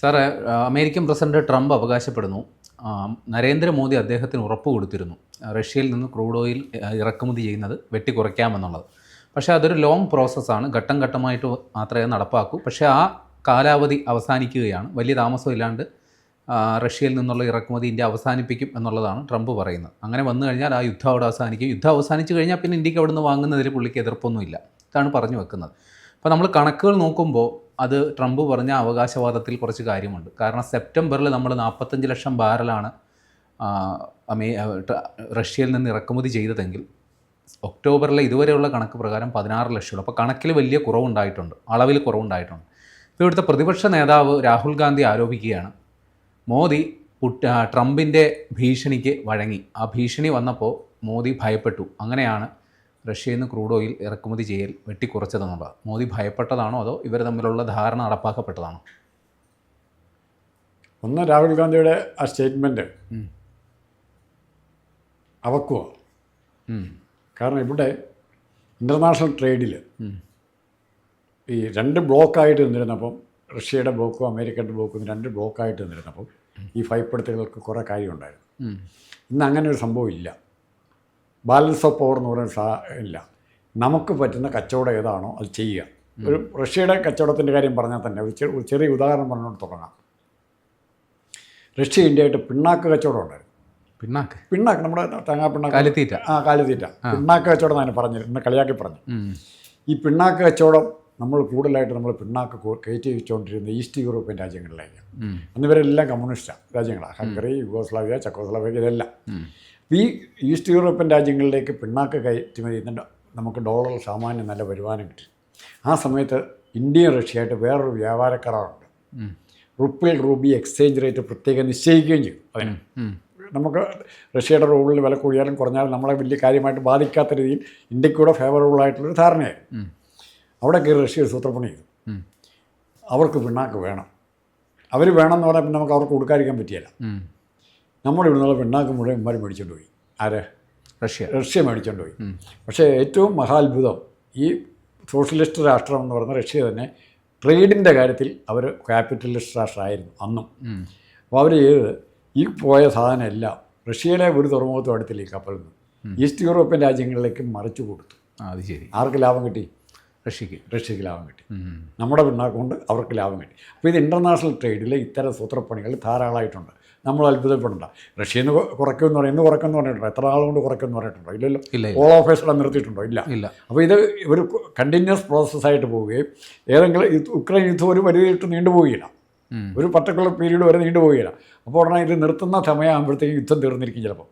സാറേ American president Trump അവകാശപ്പെടുന്നു. നരേന്ദ്രമോദി അദ്ദേഹത്തിന് ഉറപ്പ് കൊടുത്തിരുന്നു. റഷ്യയിൽ നിന്ന് ക്രൂഡ് ഓയിൽ ഇറക്കുമതി ചെയ്യുന്നത് വെട്ടിക്കുറയ്ക്കാമെന്നുള്ളത് പക്ഷേ അതൊരു ലോങ് പ്രോസസ്സാണ് ഘട്ടം ഘട്ടമായിട്ട് മാത്രമേ നടപ്പാക്കൂ. പക്ഷേ ആ കാലാവധി അവസാനിക്കുകയാണ്. വലിയ താമസമില്ലാണ്ട് റഷ്യയിൽ നിന്നുള്ള ഇറക്കുമതി ഇന്ത്യ അവസാനിപ്പിക്കും എന്നുള്ളതാണ് ട്രംപ് പറയുന്നത്. അങ്ങനെ വന്നു കഴിഞ്ഞാൽ ആ യുദ്ധം അവിടെ അവസാനിക്കും. യുദ്ധം അവസാനിച്ച് കഴിഞ്ഞാൽ പിന്നെ ഇന്ത്യയ്ക്ക് അവിടെ നിന്ന് വാങ്ങുന്നതിൽ പുള്ളിക്ക് എതിർപ്പൊന്നുമില്ല. ഇതാണ് പറഞ്ഞു വെക്കുന്നത്. അപ്പോൾ നമ്മൾ കണക്കുകൾ നോക്കുമ്പോൾ അത് ട്രംപ് പറഞ്ഞ അവകാശവാദത്തിൽ കുറച്ച് കാര്യമുണ്ട്. കാരണം സെപ്റ്റംബറിൽ നമ്മൾ നാൽപ്പത്തഞ്ച് ലക്ഷം ബാരലാണ് അമേ റഷ്യയിൽ നിന്ന് ഇറക്കുമതി ചെയ്തതെങ്കിൽ ഒക്ടോബറിലെ ഇതുവരെയുള്ള കണക്ക് പ്രകാരം പതിനാറ് ലക്ഷമുള്ളൂ. അപ്പോൾ കണക്കിൽ വലിയ കുറവുണ്ടായിട്ടുണ്ട് അളവിൽ കുറവുണ്ടായിട്ടുണ്ട്. ഇപ്പോൾ ഇവിടുത്തെ പ്രതിപക്ഷ നേതാവ് രാഹുൽ ഗാന്ധി ആരോപിക്കുകയാണ് മോദി ട്രംപിന്റെ ഭീഷണിക്ക് വഴങ്ങി. ആ ഭീഷണി വന്നപ്പോൾ മോദി ഭയപ്പെട്ടു. അങ്ങനെയാണ് റഷ്യയിൽ നിന്ന് ക്രൂഡ് ഓയിൽ ഇറക്കുമതി ചെയ്യൽ വെട്ടിക്കുറച്ചതെന്നുള്ളത് മോദി ഭയപ്പെട്ടതാണോ അതോ ഇവർ തമ്മിലുള്ള ധാരണ നടപ്പാക്കപ്പെട്ടതാണോ? ഒന്ന് രാഹുൽ ഗാന്ധിയുടെ ആ സ്റ്റേറ്റ്മെന്റ് അവക്കുവോ. അവക്കുക കാരണം ഇവിടെ ഇന്റർനാഷണൽ ട്രേഡിൽ ഈ രണ്ട് ബ്ലോക്കായിട്ട് നിന്നിരുന്നപ്പം റഷ്യയുടെ ബ്ലോക്കും അമേരിക്കയുടെ ബ്ലോക്കും രണ്ട് ബ്ലോക്കായിട്ട് നിന്നിരുന്നപ്പം ഈ ഭയപ്പെടുത്തലുകൾക്ക് കുറേ കാര്യമുണ്ടായിരുന്നു. ഇന്ന് അങ്ങനെ ഒരു സംഭവം ഇല്ല. ബാലൻസ് ഓഫ് പവർ എന്ന് പറയുന്ന സാ ഇല്ല. നമുക്ക് പറ്റുന്ന കച്ചവടം ഏതാണോ അത് ചെയ്യുക. ഒരു റഷ്യയുടെ കച്ചവടത്തിന്റെ കാര്യം പറഞ്ഞാൽ തന്നെ ഒരു ചെറിയ ഉദാഹരണം പറഞ്ഞുകൊണ്ട് തുടങ്ങാം. റഷ്യ ഇന്ത്യയായിട്ട് പിണ്ണാക്ക് കച്ചവടം ഉണ്ടായിരുന്നു. പിണ്ണാക്ക്? പിണ്ണാക്ക് നമ്മുടെ തേങ്ങാ പിണ്ണാക്ക്. കാലിത്തീറ്റ. ആ കാലിത്തീറ്റ. പിണ്ണാക്ക് കച്ചവടം ഞാൻ പറഞ്ഞത് എന്നെ കളിയാക്കി പറഞ്ഞു. ഈ പിണ്ണാക്ക് കച്ചവടം നമ്മൾ കൂടുതലായിട്ട് നമ്മൾ പിണ്ണാക്ക് കയറ്റി വെച്ചുകൊണ്ടിരുന്ന ഈസ്റ്റ് യൂറോപ്യൻ രാജ്യങ്ങളിലേക്ക് അന്നിവരെല്ലാം അന്ന് ഇവരെല്ലാം കമ്മ്യൂണിസ്റ്റാണ് രാജ്യങ്ങളാണ് ഹംഗറി യുഗോസ്ലാവിയ ചക്കോസ്ലാവിയ ഇതെല്ലാം. ഈ ഈസ്റ്റ് യൂറോപ്യൻ രാജ്യങ്ങളിലേക്ക് പിണ്ണാക്ക് കയറ്റുമതി ചെയ്യുന്നുണ്ട്. നമുക്ക് ഡോളർ സാമാന്യം നല്ല വരുമാനം കിട്ടി. ആ സമയത്ത് ഇന്ത്യ റഷ്യയായിട്ട് വേറൊരു വ്യാപാര കരാറുണ്ട് റുപ്പിൽ റുപ്പിൾ റൂബി എക്സ്ചേഞ്ച് റേറ്റ് പ്രത്യേകം നിശ്ചയിക്കുകയും ചെയ്തു അതിന്. നമുക്ക് റഷ്യയുടെ റൂബിളിൽ വില കൂടിയാലും കുറഞ്ഞാലും നമ്മളെ വലിയ കാര്യമായിട്ട് ബാധിക്കാത്ത രീതിയിൽ ഇന്ത്യക്കൂടെ ഫേവറബിൾ ആയിട്ടുള്ളൊരു ധാരണയായിരുന്നു. അവിടെ കയറി റഷ്യ ഒരു സൂത്രപ്പണി ചെയ്തു. അവർക്ക് പിണ്ണാക്ക് വേണം. അവർ വേണമെന്ന് പറഞ്ഞാൽ പിന്നെ നമുക്ക് അവർക്ക് കൊടുക്കാതിരിക്കാൻ പറ്റിയല്ല. നമ്മുടെ ഇവിടുന്നുള്ള പിണ്ണാക്ക് മുഴുവൻ ഇമാർ മേടിച്ചുകൊണ്ട് പോയി. ആര്? റഷ്യ. റഷ്യ മേടിച്ചുകൊണ്ട് പോയി. പക്ഷേ ഏറ്റവും മഹാത്ഭുതം ഈ സോഷ്യലിസ്റ്റ് രാഷ്ട്രം എന്ന് പറയുന്ന റഷ്യ തന്നെ ട്രേഡിന്റെ കാര്യത്തിൽ അവർ ക്യാപിറ്റലിസ്റ്റ് രാഷ്ട്രമായിരുന്നു അന്നും. അപ്പോൾ അവർ ചെയ്തത് ഈ പോയ സാധനം എല്ലാം റഷ്യയിലെ ഒരു തുറമുഖത്തും അടുത്തില്ല ഈ കപ്പലിൽ നിന്ന് ഈസ്റ്റ് യൂറോപ്യൻ രാജ്യങ്ങളിലേക്ക് മറിച്ചു കൊടുത്തു. അത് ശരി. ആർക്ക് ലാഭം കിട്ടി? റഷ്യക്ക് റഷ്യക്ക് ലാഭം കിട്ടി. നമ്മുടെ പിണ്ണാക്കൊണ്ട് അവർക്ക് ലാഭം കിട്ടി. അപ്പോൾ ഇത് ഇന്റർനാഷണൽ ട്രേഡിൽ ഇത്തരം സൂത്രപ്പണികൾ ധാരാളമായിട്ടുണ്ട്. നമ്മൾ അത്ഭുതപ്പെടണ്ട. റഷ്യയിൽ നിന്ന് കുറയ്ക്കുമെന്ന് പറയും ഇന്ന് കുറയ്ക്കുമെന്ന് പറഞ്ഞിട്ടുണ്ടോ? എത്ര ആളുകൊണ്ട് കൊണ്ട് കുറയ്ക്കുമെന്ന് പറഞ്ഞിട്ടുണ്ടോ? ഇല്ലല്ലോ. ഇല്ല ഇല്ല. ഓൾ ഓഫേഴ്സിടെ നിർത്തിയിട്ടുണ്ടോ? ഇല്ല. ഇല്ല. അപ്പോൾ ഇത് ഒരു കണ്ടിന്യൂസ് പ്രോസസ്സായിട്ട് പോവുകയും ഏതെങ്കിലും ഉക്രൈൻ യുദ്ധം ഒരു പരിധിയിട്ട് നീണ്ടുപോവുകയില്ല ഒരു പർട്ടിക്കുലർ പീരീഡ് വരെ നീണ്ടുപോവുകയില്ല അപ്പോൾ ഉടനെ ഇത് നിർത്തുന്ന സമയമാകുമ്പോഴത്തേക്ക് യുദ്ധം തീർന്നിരിക്കും ചിലപ്പോൾ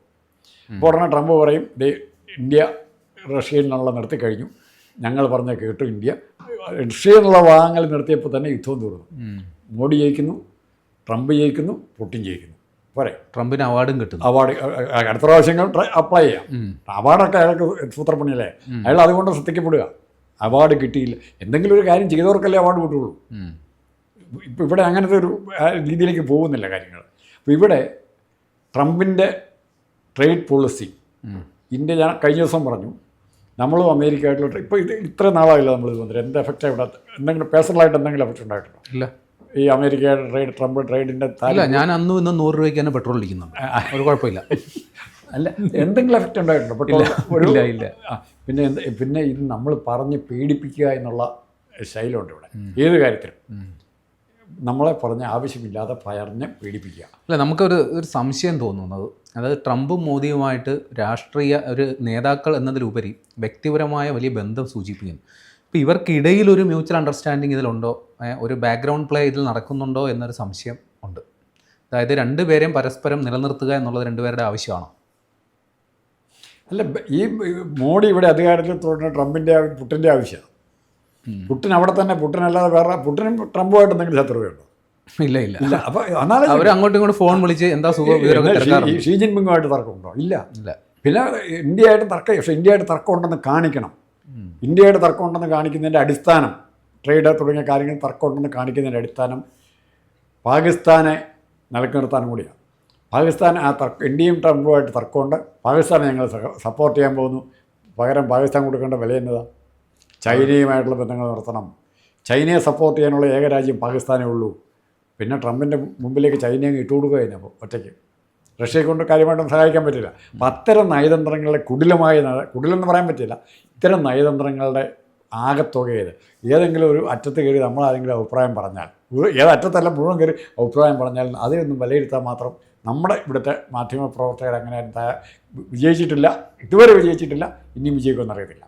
അപ്പോൾ ഉടനെ ട്രംപ് പറയും ഇന്ത്യ റഷ്യയിൽ നിന്നുള്ള നിർത്തി കഴിഞ്ഞു. ഞങ്ങൾ പറഞ്ഞ കേട്ടു ഇന്ത്യ. റഷ്യയിലുള്ള വാങ്ങൽ നിർത്തിയപ്പോൾ തന്നെ യുദ്ധം തീർന്നു മോഡി ജയിക്കുന്നു ട്രംപ് ജയിക്കുന്നു പുട്ടിൻ ജയിക്കുന്നു. പോരെ. ട്രംപിന് അവാർഡും കിട്ടും അവാർഡ് അടുത്ത പ്രാവശ്യങ്ങൾ അപ്ലൈ ചെയ്യാം. അവാർഡൊക്കെ അയാൾക്ക് സൂത്രപ്പണിയല്ലേ? അയാൾ അതുകൊണ്ട് ശ്രദ്ധിക്കപ്പെടുക. അവാർഡ് കിട്ടിയില്ല. എന്തെങ്കിലും ഒരു കാര്യം ചെയ്തവർക്കല്ലേ അവാർഡ് കിട്ടുള്ളൂ. ഇപ്പം ഇവിടെ അങ്ങനത്തെ ഒരു രീതിയിലേക്ക് പോകുന്നില്ല കാര്യങ്ങൾ. അപ്പോൾ ഇവിടെ ട്രംപിന്റെ ട്രേഡ് പോളിസി ഇന്ത്യ ഞാൻ കഴിഞ്ഞ ദിവസം പറഞ്ഞു നമ്മളും അമേരിക്കയായിട്ടുള്ള ഇപ്പോൾ ഇത് ഇത്ര നാളായില്ല നമ്മൾ ഇത് വന്നിട്ട്. എന്ത് എഫക്റ്റ് ഇവിടെ? എന്തെങ്കിലും പേഴ്സണലായിട്ട് എന്തെങ്കിലും എഫക്റ്റ് ഉണ്ടായിട്ടുണ്ടോ? ഇല്ല. ഈ അമേരിക്കയുടെ ട്രേഡ് ട്രംപ് ട്രേഡിന്റെ അല്ല ഞാൻ അന്നും ഇന്നും നൂറ് രൂപയ്ക്ക് തന്നെ പെട്രോൾ അടിക്കുന്നുണ്ട്. ഒരു കുഴപ്പമില്ല. അല്ല എന്തെങ്കിലും എഫക്റ്റ് ഉണ്ടായിട്ടുണ്ടോ? പെട്രോൾ ഇല്ല ഇല്ല. പിന്നെ പിന്നെ ഇത് നമ്മൾ പറഞ്ഞ് പേടിപ്പിക്കുക എന്നുള്ള ശൈലമുണ്ട് ഇവിടെ. ഏത് കാര്യത്തിലും. നമ്മളെ പറഞ്ഞ് ആവശ്യമില്ലാതെ പറഞ്ഞ് പേടിപ്പിക്കുക അല്ല നമുക്കൊരു ഒരു സംശയം തോന്നുന്നത് അതായത് ട്രംപും മോദിയുമായിട്ട് രാഷ്ട്രീയ ഒരു നേതാക്കൾ എന്നതിലുപരി വ്യക്തിപരമായ വലിയ ബന്ധം സൂചിപ്പിക്കുന്നു. ഇപ്പോൾ ഇവർക്കിടയിൽ ഒരു മ്യൂച്വൽ അണ്ടർസ്റ്റാൻഡിങ് ഇതിലുണ്ടോ ഒരു ബാക്ക്ഗ്രൗണ്ട് പ്ലേ ഇതിൽ നടക്കുന്നുണ്ടോ എന്നൊരു സംശയം ഉണ്ട്. അതായത് രണ്ടുപേരെയും പരസ്പരം നിലനിർത്തുക എന്നുള്ളത് രണ്ടുപേരുടെ ആവശ്യമാണോ? അല്ല ഈ മോഡി ഇവിടെ അധികാരത്തിൽ തുടരുന്ന ട്രംപിന്റെ പുട്ടിന്റെ ആവശ്യമാണ്. പുട്ടിൻ അവിടെ തന്നെ പുട്ടിനല്ലാതെ വേറെ പുട്ടിനും ട്രംപുമായിട്ട് എന്തെങ്കിലും ശത്രുതയുണ്ടോ? ഇല്ല ഇല്ല. ഇല്ല അപ്പോൾ എന്നാലും അവർ അങ്ങോട്ടും ഇങ്ങോട്ടും ഫോൺ വിളിച്ച് എന്താ സുഖം? വിവരമൊക്കെ ഷീ ജിൻപിങ്ങുമായിട്ട് തർക്കമുണ്ടോ? ഇല്ല. ഇല്ല. പിന്നെ ഇന്ത്യയായിട്ട് തർക്കം പക്ഷേ ഇന്ത്യയായിട്ട് തർക്കം ഉണ്ടെന്ന് കാണിക്കണം. ഉം. ഇന്ത്യയായിട്ട് തർക്കം ഉണ്ടെന്ന് കാണിക്കുന്നതിന്റെ അടിസ്ഥാനം ട്രേഡ് തുടങ്ങിയ കാര്യങ്ങൾ തർക്കം ഉണ്ടെന്ന് കാണിക്കുന്നതിന്റെ അടിസ്ഥാനം പാകിസ്ഥാനെ നിലയ്ക്ക് നിർത്താനും കൂടിയാണ്. പാകിസ്ഥാൻ ആ തർക്കം ഇന്ത്യയും ട്രംപുമായിട്ട് തർക്കമുണ്ട്. പാകിസ്ഥാനെ ഞങ്ങൾ സപ്പോർട്ട് ചെയ്യാൻ പോകുന്നു. പകരം പാകിസ്ഥാൻ കൊടുക്കേണ്ട വില എന്നതാ? ചൈനയുമായിട്ടുള്ള ബന്ധങ്ങൾ നിർത്തണം ചൈനയെ സപ്പോർട്ട് ചെയ്യാനുള്ള ഏക രാജ്യം പാകിസ്ഥാനേ ഉള്ളൂ. പിന്നെ ട്രംപിന്റെ മുമ്പിലേക്ക് ചൈനയും ഇട്ടുകൊടുക്കുക കഴിഞ്ഞപ്പോൾ ഒറ്റയ്ക്ക്. റഷ്യയെ കൊണ്ട് കാര്യമായിട്ടൊന്നും സഹായിക്കാൻ പറ്റില്ല. അപ്പം അത്തരം നയതന്ത്രങ്ങളുടെ കുടിലമായ കുടിലെന്ന് പറയാൻ പറ്റില്ല. ഇത്തരം നയതന്ത്രങ്ങളുടെ ആകത്തുകയത് ഏതെങ്കിലും ഒരു അറ്റത്ത് കയറി നമ്മൾ ആരെങ്കിലും അഭിപ്രായം പറഞ്ഞാൽ ഒരു- ഏത് അറ്റത്തല്ല മുഴുവൻ കയറി അഭിപ്രായം പറഞ്ഞാൽ അതിനൊന്നും വിലയിരുത്താൻ മാത്രം നമ്മുടെ ഇവിടുത്തെ മാധ്യമ പ്രവർത്തകർ അങ്ങനെ വിജയിച്ചിട്ടില്ല. ഇതുവരെ വിജയിച്ചിട്ടില്ല. ഇനിയും വിജയിക്കുമെന്നറിയത്തില്ല.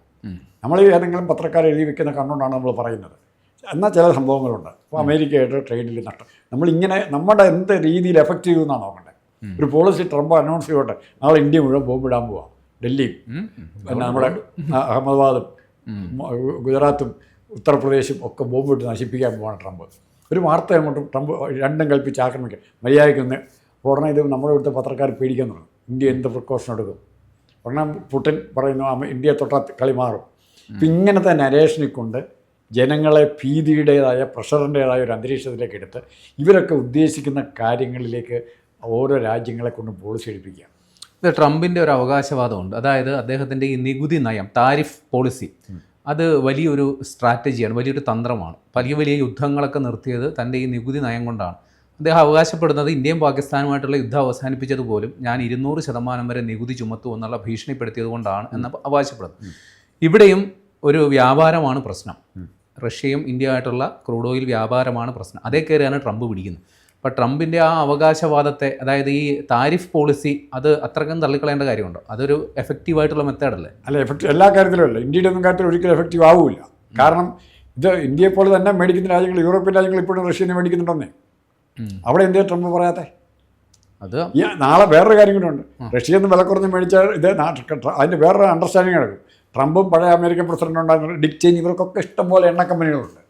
നമ്മൾ ഏതെങ്കിലും പത്രക്കാർ എഴുതി വെക്കുന്ന കണ്ണുകൊണ്ടാണ് നമ്മൾ പറയുന്നത്. എന്നാൽ ചില സംഭവങ്ങളുണ്ട്. ഇപ്പോൾ അമേരിക്കയായിട്ട് ട്രേഡിൽ നഷ്ടം നമ്മളിങ്ങനെ നമ്മുടെ എന്ത് രീതിയിൽ എഫക്റ്റ് ചെയ്യുമെന്നാണ് നോക്കേണ്ടത് ഒരു പോളിസി ട്രംപ് അനൗൺസ് ചെയ്യട്ടെ നാളെ ഇന്ത്യ മുഴുവൻ ബോംബിടാൻ പോവാം. ഡൽഹിയും. പിന്നെ നമ്മുടെ അഹമ്മദാബാദും ഗുജറാത്തും ഉത്തർപ്രദേശും ഒക്കെ ബോംബിട്ട് നശിപ്പിക്കാൻ പോവാണ് ട്രംപ്. ഒരു വാർത്ത അങ്ങോട്ടും ട്രംപ് രണ്ടും കൽപ്പിച്ച് ആക്രമിക്കുക മര്യാദയ്ക്ക് ഒന്ന് ഉടനെ ഇത് നമ്മുടെ ഇവിടുത്തെ പത്രക്കാർ പേടിക്കാൻ തുടങ്ങും. ഇന്ത്യ എന്ത് പ്രിക്കോഷൻ എടുക്കും? ഉടനെ പുട്ടിൻ പറയുന്നു ഇന്ത്യ ഇന്ത്യയെ തൊട്ട കളി മാറും. ഇപ്പം ഇങ്ങനത്തെ നരേഷനെ കൊണ്ട് ജനങ്ങളെ ഭീതിയുടേതായ പ്രഷറിന്റേതായ ഒരു അന്തരീക്ഷത്തിലേക്ക് എടുത്ത് ഇവരൊക്കെ ഉദ്ദേശിക്കുന്ന കാര്യങ്ങളിലേക്ക് ഓരോ രാജ്യങ്ങളെ കൊണ്ട് പോളിസി എടുപ്പിക്കുക. ഇത് ട്രംപിന്റെ ഒരു അവകാശവാദമുണ്ട്. അതായത് അദ്ദേഹത്തിന്റെ ഈ നികുതി നയം താരിഫ് പോളിസി അത് വലിയൊരു സ്ട്രാറ്റജിയാണ് വലിയൊരു തന്ത്രമാണ്. വലിയ വലിയ യുദ്ധങ്ങളൊക്കെ നിർത്തിയത് തന്റെ ഈ നികുതി നയം കൊണ്ടാണ്. അദ്ദേഹം അവകാശപ്പെടുന്നത് ഇന്ത്യയും പാകിസ്ഥാനുമായിട്ടുള്ള യുദ്ധം അവസാനിപ്പിച്ചത് പോലും ഞാൻ ഇരുന്നൂറ് ശതമാനം വരെ നികുതി ചുമത്തും എന്നുള്ള ഭീഷണിപ്പെടുത്തിയത് കൊണ്ടാണ് എന്ന് അവകാശപ്പെടുന്നത് ഇവിടെയും ഒരു വ്യാപാരമാണ് പ്രശ്നം. റഷ്യയും ഇന്ത്യയുമായിട്ടുള്ള ക്രൂഡ് ഓയിൽ വ്യാപാരമാണ് പ്രശ്നം. അതേ കയറിയാണ് ട്രംപ് പിടിക്കുന്നത്. അപ്പോൾ ട്രംപിന്റെ ആ അവകാശവാദത്തെ അതായത് ഈ താരിഫ് പോളിസി അത് അത്രക്കും തള്ളിക്കളയേണ്ട കാര്യമുണ്ടോ? അതൊരു എഫക്റ്റീവ് ആയിട്ടുള്ള മെത്തേഡല്ലേ അല്ല? എഫക്റ്റീവ് എല്ലാ കാര്യത്തിലും അല്ല. ഇന്ത്യയുടെ ഒന്നും കാര്യത്തിൽ ഒരിക്കലും എഫക്റ്റീവ് ആവില്ല കാരണം ഇത് ഇന്ത്യയെ പോലെ തന്നെ മേടിക്കുന്ന രാജ്യങ്ങൾ യൂറോപ്യൻ രാജ്യങ്ങൾ ഇപ്പോഴും റഷ്യനെ മേടിക്കുന്നുണ്ടെന്നേ. അവിടെ ഇന്ത്യ ട്രംപ് പറയാത്തെ? അത് നാളെ വേറൊരു കാര്യം കൂടെ ഉണ്ട്. റഷ്യയിൽ നിന്ന് വില കുറഞ്ഞ് മേടിച്ചാൽ ഇത് അതിന്റെ വേറൊരു അണ്ടർസ്റ്റാൻഡിങ് നടക്കും ട്രംപും പഴയ അമേരിക്കൻ പ്രസിഡന്റ് ഉണ്ടായിരുന്ന ഡിക് ചെയിൻ ഇവർക്കൊക്കെ ഇഷ്ടംപോലെ എണ്ണ കമ്പനികളുണ്ട്.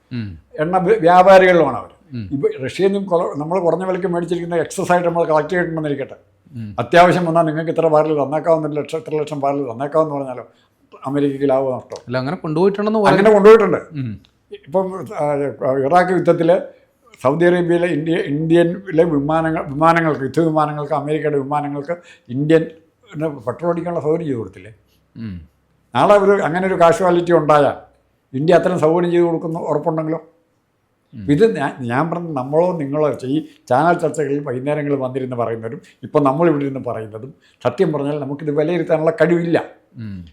എണ്ണ വ്യ- വ്യാപാരികളുമാണ് അവർ ഇപ്പൊ ഇപ്പോൾ റഷ്യയിൽ നിന്നും നമ്മൾ കുറഞ്ഞ വിലയ്ക്ക് മേടിച്ചിരിക്കുന്ന എക്സസ് ആയിട്ട് നമ്മൾ കളക്ട് ചെയ്തിട്ടുണ്ടെന്നിരിക്കട്ടെ. അത്യാവശ്യം വന്നാൽ നിങ്ങൾക്ക് ഇത്ര ബാരൽ തന്നേക്കാവുന്ന ലക്ഷം ഇത്ര ലക്ഷം ബാരൽ തന്നേക്കാവെന്ന് പറഞ്ഞാലോ അമേരിക്കയ്ക്ക് ലാഭം നഷ്ടം. അല്ല അങ്ങനെ കൊണ്ടുപോയിട്ടുണ്ടെന്ന് അങ്ങനെ കൊണ്ടുപോയിട്ടുണ്ട്. ഇപ്പം ഇറാഖ് യുദ്ധത്തിൽ സൗദി അറേബ്യയിലെ ഇന്ത്യ ഇന്ത്യയിലെ വിമാനങ്ങൾ വിമാനങ്ങൾക്ക് യുദ്ധ വിമാനങ്ങൾക്ക് അമേരിക്കയുടെ വിമാനങ്ങൾക്ക് ഇന്ത്യൻ പെട്രോൾ അടിക്കാനുള്ള സൗകര്യം ചെയ്ത് കൊടുത്തില്ലേ. നാളെ ഒരു അങ്ങനെ ഒരു കാഷ്വാലിറ്റി ഉണ്ടായാൽ ഇന്ത്യ അത്രയും സൗകര്യം ചെയ്ത് കൊടുക്കുന്ന ഉറപ്പുണ്ടെങ്കിലോ? ഇത് ഞാൻ ഞാൻ പറഞ്ഞ നമ്മളോ നിങ്ങളോ ഈ ചാനൽ ചർച്ചകളിൽ വൈകുന്നേരങ്ങളിൽ വന്നിരുന്ന് പറയുന്നവരും ഇപ്പം നമ്മൾ ഇവിടെ ഇരുന്ന് പറയുന്നതും സത്യം പറഞ്ഞാൽ നമുക്കിത് വിലയിരുത്താനുള്ള കഴിവില്ല.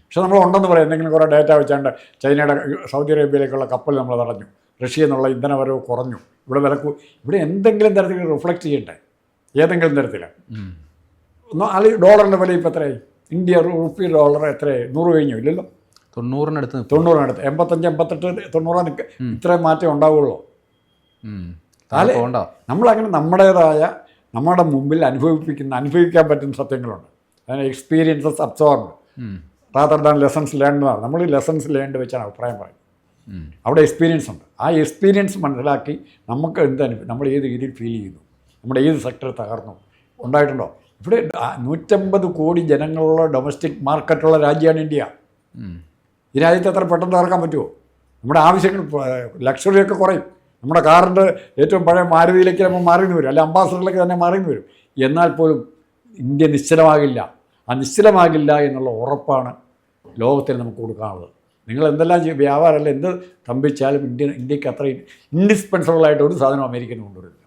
പക്ഷെ നമ്മൾ ഉണ്ടെന്ന് പറയാം എന്തെങ്കിലും കുറേ ഡേറ്റ വെച്ചാണ്ട് ചൈനയുടെ സൗദി അറേബ്യയിലേക്കുള്ള കപ്പൽ നമ്മൾ തടഞ്ഞു റഷ്യ എന്നുള്ള ഇന്ധനവരവ് കുറഞ്ഞു. ഇവിടെ വിലക്കു ഇവിടെ എന്തെങ്കിലും തരത്തിൽ റിഫ്ലക്റ്റ് ചെയ്യണ്ടേ ഏതെങ്കിലും തരത്തിൽ. ഒന്ന് അല്ലെങ്കിൽ ഡോളറിന്റെ വില ഇപ്പോൾ എത്രയായി? ഇന്ത്യ റുപ്പി ഡോളർ എത്ര നൂറ് കഴിഞ്ഞു? ഇല്ലല്ലോ. തൊണ്ണൂറിനടുത്ത്. തൊണ്ണൂറിനടുത്ത്. എൺപത്തഞ്ച് എൺപത്തെട്ട് തൊണ്ണൂറാണ് ഇത്രയും മാറ്റം ഉണ്ടാവുള്ളൂ. താഴെ നമ്മളങ്ങനെ നമ്മുടേതായ നമ്മുടെ മുമ്പിൽ അനുഭവിപ്പിക്കുന്ന അനുഭവിക്കാൻ പറ്റുന്ന സത്യങ്ങളുണ്ട്. അതിന് experiences absorb. Rather than lessons ലേണ്ടതാണ് നമ്മൾ ലെസൺസ് ലേണ്ട് വെച്ചാണ് അഭിപ്രായം പറയുന്നത്. അവിടെ എക്സ്പീരിയൻസ് ഉണ്ട്. ആ എക്സ്പീരിയൻസ് മനസ്സിലാക്കി നമുക്ക് എന്ത് അനുഭവം നമ്മൾ ഏത് രീതിയിൽ ഫീൽ ചെയ്യുന്നു? നമ്മുടെ ഏത് സെക്ടർ തകർന്നു? ഉണ്ടായിട്ടുണ്ടോ? ഇവിടെ നൂറ്റമ്പത് കോടി ജനങ്ങളുള്ള ഡൊമസ്റ്റിക് മാർക്കറ്റുള്ള രാജ്യമാണ് ഇന്ത്യ. ഈ രാജ്യത്ത് എത്ര പെട്ടെന്ന് ഇറക്കാൻ പറ്റുമോ നമ്മുടെ ആവശ്യങ്ങൾ ലക്ഷറിയൊക്കെ കുറയും. നമ്മുടെ കാറിന്റെ ഏറ്റവും പഴയ മാരുതിയിലേക്ക് നമ്മൾ മാറിയെന്ന് വരും. അല്ലെ അംബാസഡറിലേക്ക് തന്നെ മാറിയെന്ന് വരും. എന്നാൽ പോലും ഇന്ത്യ നിശ്ചലമാകില്ല. ആ നിശ്ചലമാകില്ല എന്നുള്ള ഉറപ്പാണ് ലോകത്തിന് നമുക്ക് കൊടുക്കാനുള്ളത്. നിങ്ങൾ എന്തെല്ലാം ചെയ്യും വ്യാപാരമല്ല എന്ത് തമ്പിച്ചാലും ഇന്ത്യ ഇന്ത്യയ്ക്ക് അത്രയും ഇൻഡിസ്പെൻസിബിൾ ആയിട്ട് ഒരു സാധനം അമേരിക്കന് കൊണ്ടുവരില്ല